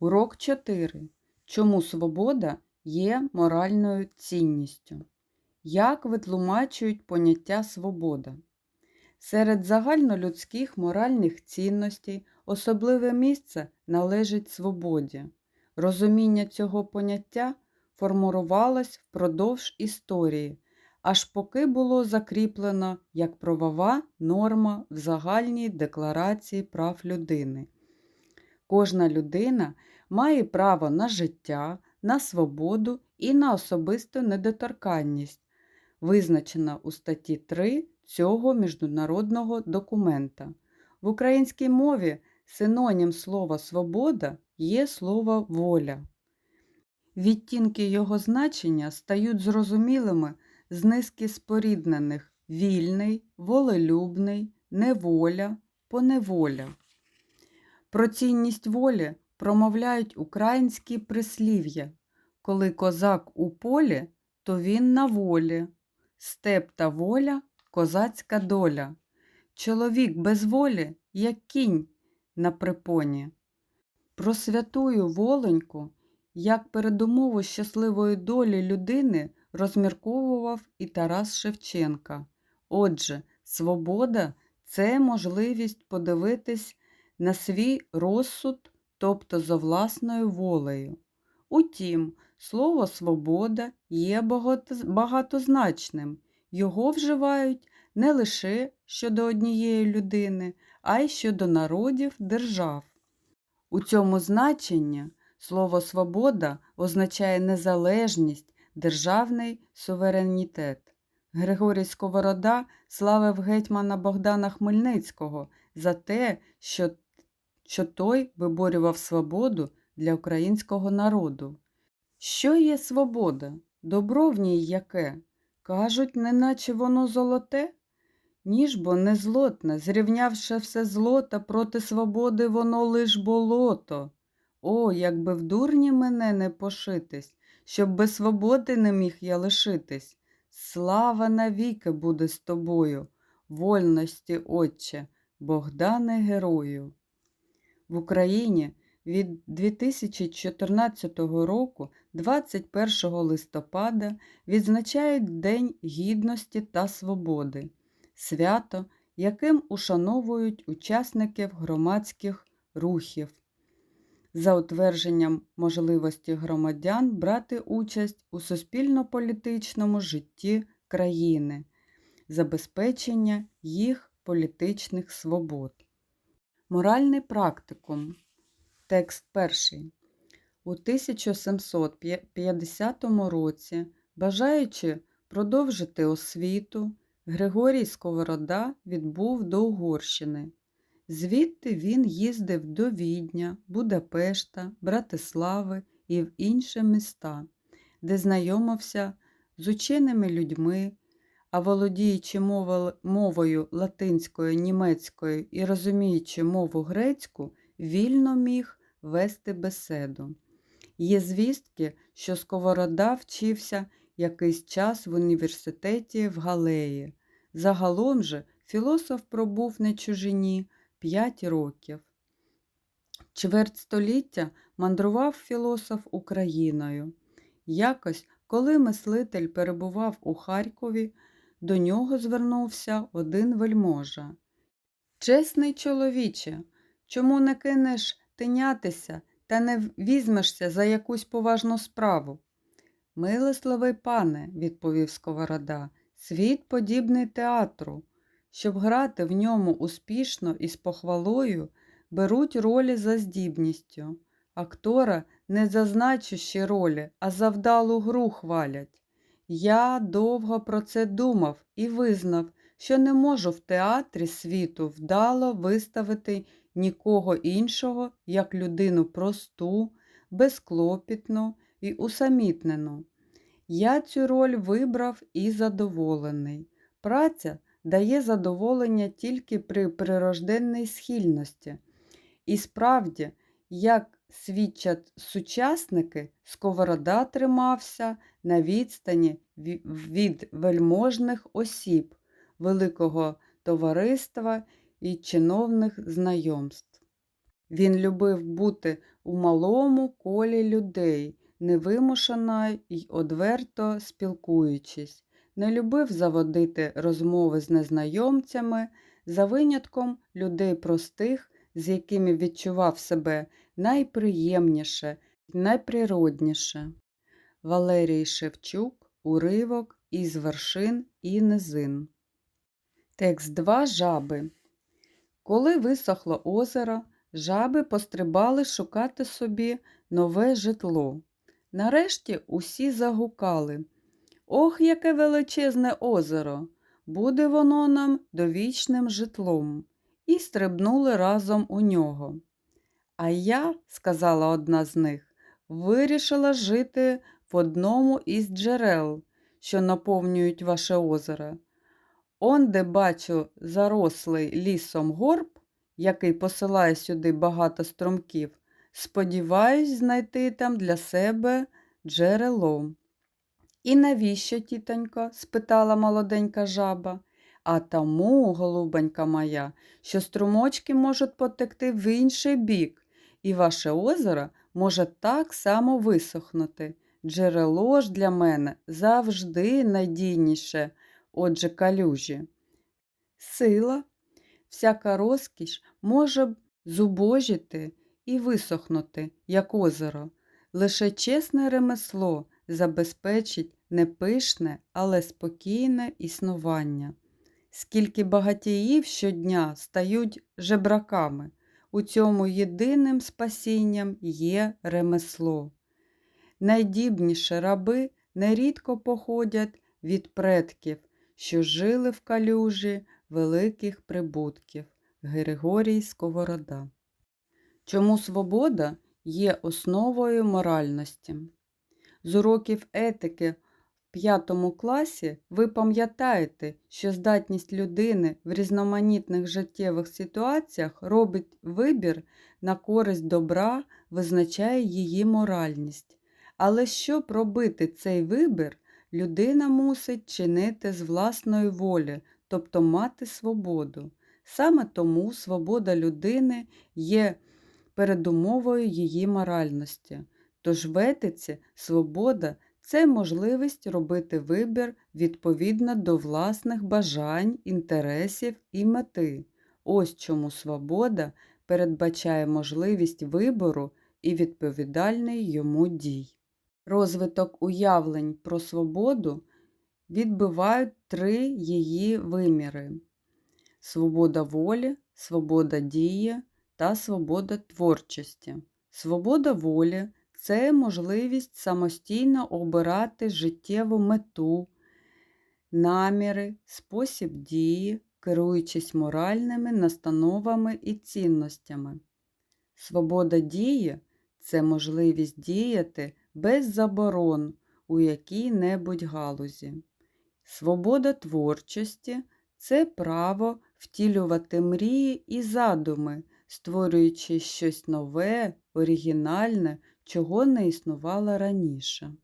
Урок 4. Чому свобода є моральною цінністю? Як витлумачують поняття свобода? Серед загальнолюдських моральних цінностей особливе місце належить свободі. Розуміння цього поняття формувалось впродовж історії, аж поки було закріплено як правова норма в загальній декларації прав людини. Кожна людина має право на життя, на свободу і на особисту недоторканність, визначена у статті 3 цього міжнародного документа. В українській мові синонім слова свобода є слово воля. Відтінки його значення стають зрозумілими з низки споріднених вільний, волелюбний, неволя, поневоля. Про цінність волі промовляють українські прислів'я. Коли козак у полі, то він на волі. Степ та воля козацька доля. Чоловік без волі, як кінь на припоні. Про святую воленьку, як передумову щасливої долі людини розмірковував і Тарас Шевченка. Отже, свобода це можливість подивитись на свій розсуд, тобто за власною волею. Утім, слово свобода є багатозначним, його вживають не лише щодо однієї людини, а й щодо народів держав. У цьому значенні слово свобода означає незалежність, державний суверенітет. Григорій Сковорода славив гетьмана Богдана Хмельницького за те, що що той виборював свободу для українського народу. Що є свобода? Добро в ній яке? Кажуть, неначе воно золоте? Ніж бо не злотне, зрівнявши все злота проти свободи, воно лиш болото. О, якби в дурні мене не пошитись, щоб без свободи не міг я лишитись. Слава навіки буде з тобою, вольності, Отче, Богдане Герою. В Україні від 2014 року, 21 листопада, відзначають День Гідності та Свободи, свято, яким ушановують учасників громадських рухів. За утвердженням можливості громадян брати участь у суспільно-політичному житті країни, забезпечення їх політичних свобод. Моральний практикум. Текст перший. У 1750 році, бажаючи продовжити освіту, Григорій Сковорода відбув до Угорщини. Звідти він їздив до Відня, Будапешта, Братислави і в інші міста, де знайомився з ученими людьми, а володіючи мовою латинською, німецькою і розуміючи мову грецьку, вільно міг вести беседу. Є звістки, що Сковорода вчився якийсь час в університеті в Галеї. Загалом же філософ пробув на чужині 5 років. Чверть століття мандрував філософ Україною. Якось, коли мислитель перебував у Харкові, до нього звернувся один вельможа. Чесний чоловіче, чому не кинеш тинятися та не візьмешся за якусь поважну справу? Милостливий пане, відповів Сковорода, світ подібний театру. Щоб грати в ньому успішно і з похвалою, беруть ролі за здібністю. Актора не за значущі ролі, а за вдалу гру хвалять. Я довго про це думав і визнав, що не можу в театрі світу вдало виставити нікого іншого, як людину просту, безклопітну і усамітнену. Я цю роль вибрав і задоволений. Праця дає задоволення тільки при прирожденній схильності. І справді, як свідчать сучасники, сковорода тримався на відстані від вельможних осіб, великого товариства і чиновних знайомств. Він любив бути у малому колі людей, невимушено й одверто спілкуючись, не любив заводити розмови з незнайомцями, за винятком людей простих, з якими відчував себе найприємніше найприродніше. Валерій Шевчук Уривок із вершин і низин. Текст 2 жаби. Коли висохло озеро, жаби пострибали шукати собі нове житло. Нарешті усі загукали. Ох, яке величезне озеро! Буде воно нам довічним житлом. І стрибнули разом у нього. А я, сказала одна з них, вирішила жити в одному із джерел, що наповнюють ваше озеро. Он, де бачу зарослий лісом горб, який посилає сюди багато струмків, сподіваюсь знайти там для себе джерело. І навіщо, тітонько? спитала молоденька жаба. А тому, голубонька моя, що струмочки можуть потекти в інший бік, і ваше озеро може так само висохнути. Джерело ж для мене завжди надійніше, отже, калюжі. Сила, всяка розкіш може зубожити і висохнути, як озеро. Лише чесне ремесло забезпечить не пишне, але спокійне існування. Скільки багатіїв щодня стають жебраками, у цьому єдиним спасінням є ремесло. Найдібніші раби нерідко походять від предків, що жили в калюжі великих прибутків. Григорій Сковорода. Чому свобода є основою моральності? З уроків етики п'ятому класі ви пам'ятаєте, що здатність людини в різноманітних життєвих ситуаціях робить вибір на користь добра, визначає її моральність. Але щоб робити цей вибір, людина мусить чинити з власної волі, тобто мати свободу. Саме тому свобода людини є передумовою її моральності. Тож в етиці свобода це можливість робити вибір відповідно до власних бажань, інтересів і мети. Ось чому свобода передбачає можливість вибору і відповідальний йому дій. Розвиток уявлень про свободу відбивають три її виміри: свобода волі, свобода дії та свобода творчості. Свобода волі це можливість самостійно обирати життєву мету, наміри, спосіб дії, керуючись моральними настановами і цінностями. Свобода дії це можливість діяти без заборон у якій-небудь галузі. Свобода творчості це право втілювати мрії і задуми, створюючи щось нове, оригінальне, чого не існувало раніше.